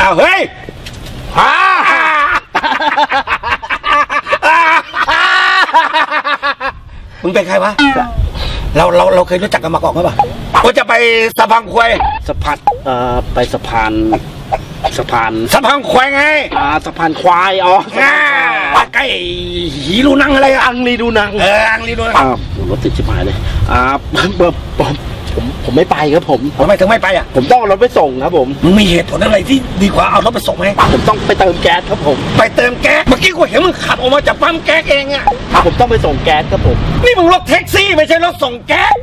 อ้าวเฮ้ยฮ่ามึงเป็นใครวะ เราเราเราเคยรู้จักกันมาก่อนไหมปะว่าจะไปสะพังควายสะพัดเอ่อไปสะพานสะพานสะพังควายไงอ่าสะพานควายอ๋อสะอ่าพานควายใกล้หีรูนังอะไรอะอังรีดูหนังเอออังรีรูนังอ่ารถติดชิบหายเลยอ่าผมผม ผมผมไม่ไปครับผม ทำไมถึงไม่ไปอะ ผมต้องเอารถไปส่งครับผม มึงมีเหตุผลอะไรที่ดีกว่าเอารถไปส่งไหมผมต้องไปเติมแก๊สครับผม ไปเติมแก๊ส เมื่อกี้กูเห็นมึงขับออกมาจากปั๊มแก๊สเองอะผมต้องไปส่งแก๊สครับผม นี่มึงรถแท็กซี่ไม่ใช่รถส่งแก๊ส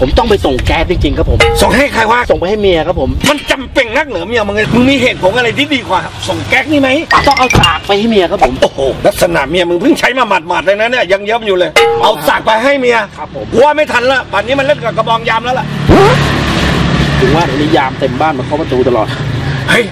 ผมต้องไปส่งแก๊สจริงๆครับผม ส่งให้ใครวะส่งไปให้เมียครับผม มันจำเป็นนักเหนือเมียมึงไงมึงมีเหตุผลอะไรที่ดีกว่า ส่งแก๊สนี่ไหมต้องเอาสากไปให้เมียครับผม โอ้โหลักษณะเมียมึงเพิ่งใช้มาหมาดๆเลยนะเนี่ยยังเยิ้มอยู่เลย เอาสากไปให้เมียครับผมกลัวไม่ทันละป่านนี้มันเล่นกับกระบองยามแล้วล่ะถึงว่าเดี๋ยวนี้ยามเต็มบ้านมาเคาะประตูตลอดเฮ้ย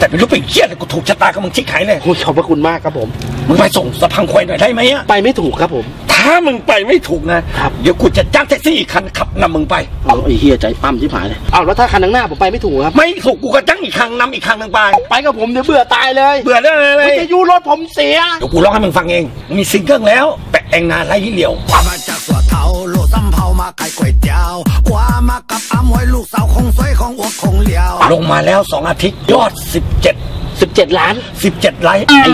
แต่ไม่รู้ไปเครียดเลยกูถูกชะตากับมึงชิกหายเลยโอ้ยขอบพระคุณมากครับผม มึงไปส่งสะพังควายหน่อยได้ไหมอะไปไม่ถูกครับผม ถ้ามึงไปไม่ถูกนะ ครับ เดี๋ยวกูจะจ้างแท็กซี่อีกคันขับนำมึงไป เอาไอ้เฮียใจปั้มชิบหายเลยเอาแล้วถ้าคันข้างหน้าผมไปไม่ถูกครับ ไม่ถูกกูก็จ้างอีกคันนำอีกคันหนึ่งไปไปกับผมเดี๋ยวเบื่อตายเลยเบื่อเรื่องอะไรเลวิยทยุรถผมเสีย เดี๋ยวกูร้องให้มึงฟังเองมีซิงเกิลแล้วแปะเองนาไรเหลียวมาจากสัวเทาโลดสำเภามาขายก๋วยเตี๋ยวกว่ามากับอำไว้ลูกสาว ลียวลงมาแล้ว 2 อาทิตย์ยอด 17 17 ล้าน 17 ไลค์